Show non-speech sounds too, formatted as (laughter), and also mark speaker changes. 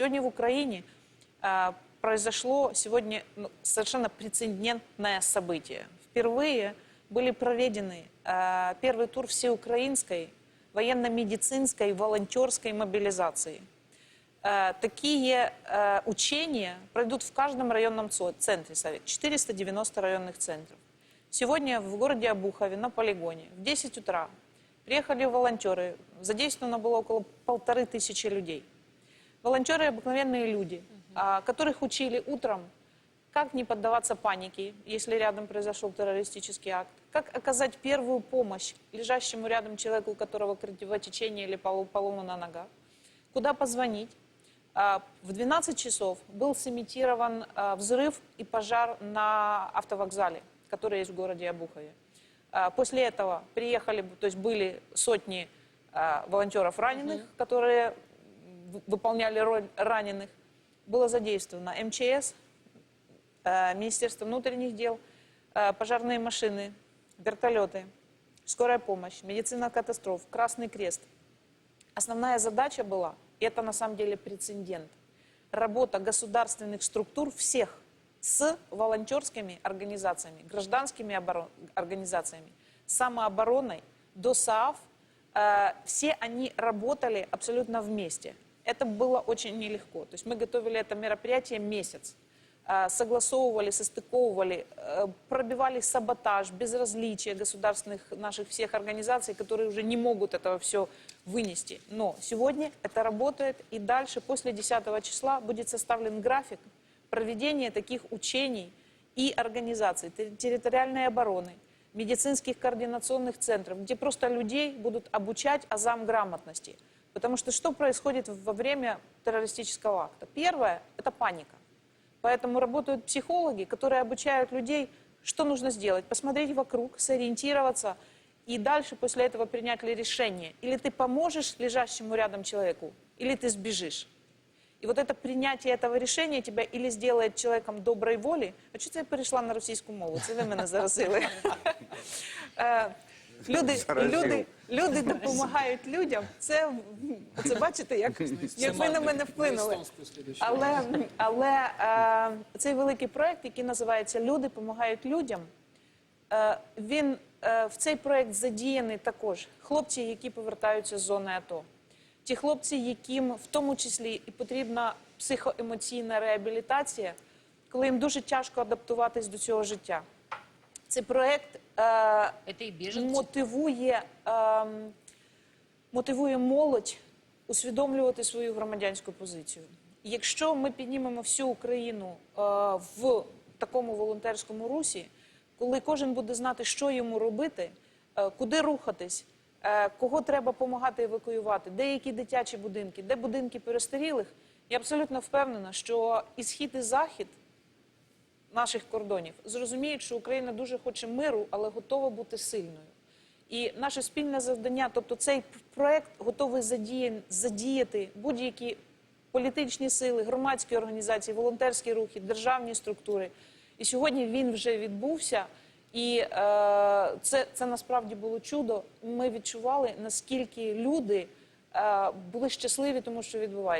Speaker 1: Сегодня в Украине э, произошло сегодня ну, совершенно прецедентное событие. Впервые были проведены э, первый тур всеукраинской военно-медицинской волонтерской мобилизации. Э, Такие э, учения пройдут в каждом районном центре Совет. 490 районных центров. Сегодня в городе Обухове на полигоне в 10 утра приехали волонтеры. Задействовано было около полторы тысячи людей. Волонтеры обыкновенные люди, а, которых учили утром, как не поддаваться панике, если рядом произошел террористический акт, как оказать первую помощь лежащему рядом человеку, у которого кровотечение или поломана нога, куда позвонить. А, В 12 часов был сымитирован а, взрыв и пожар на автовокзале, который есть в городе Обухове. После этого приехали, то есть были сотни волонтеров раненых, которые в- выполняли роль раненых. Было задействовано МЧС, э, Министерство внутренних дел, э, пожарные машины, вертолеты, скорая помощь, медицина катастроф, Красный Крест. Основная задача была, и это на самом деле прецедент, работа государственных структур всех с волонтерскими организациями, гражданскими оборон- организациями, самообороной, до СААФ. Э, Все они работали абсолютно вместе. Это было очень нелегко. То есть мы готовили это мероприятие месяц э, согласовывали, состыковывали, э, пробивали саботаж, безразличие государственных наших всех организаций, которые уже не могут этого все вынести. Но сегодня это работает, и дальше, после 10 числа, будет составлен график проведения таких учений и организаций терри- территориальной обороны, медицинских координационных центров, где просто людей будут обучать азам грамотности. Потому что что происходит во время террористического акта? Первое – это паника. Поэтому работают психологи, которые обучают людей, что нужно сделать. Посмотреть вокруг, сориентироваться и дальше после этого принять ли решение. Или ты поможешь лежащему рядом человеку, или ты сбежишь. І от це прийняття этого рішення тебе или сделает чоловіком доброї волі. А чого це я перейшла на російську мову? Це ви мене заразили. (laughs) Люди, (laughs) люди, люди допомагають людям. Це, це бачите, як, як ви на мене вплинули. Але, але е, цей великий проект, який називається Люди допомагають людям, е, він е, в цей проект задіяний також хлопці, які повертаються з зони АТО. Ті хлопці, яким в тому числі і потрібна психоемоційна реабілітація, коли їм дуже тяжко адаптуватись до цього життя. Цей проект е, мотивує, ем, мотивує молодь усвідомлювати свою громадянську позицію. Якщо ми піднімемо всю Україну е, в такому волонтерському русі, коли кожен буде знати, що йому робити, е, куди рухатись, кого треба допомагати евакуювати, де які дитячі будинки, де будинки перестарілих, я абсолютно впевнена, що і схід, і захід наших кордонів зрозуміють, що Україна дуже хоче миру, але готова бути сильною. І наше спільне завдання, тобто цей проект готовий задіяти будь-які політичні сили, громадські організації, волонтерські рухи, державні структури. І сьогодні він вже відбувся. І е, це, це насправді було чудо. Ми відчували, наскільки люди е, були щасливі, тому що відбувається.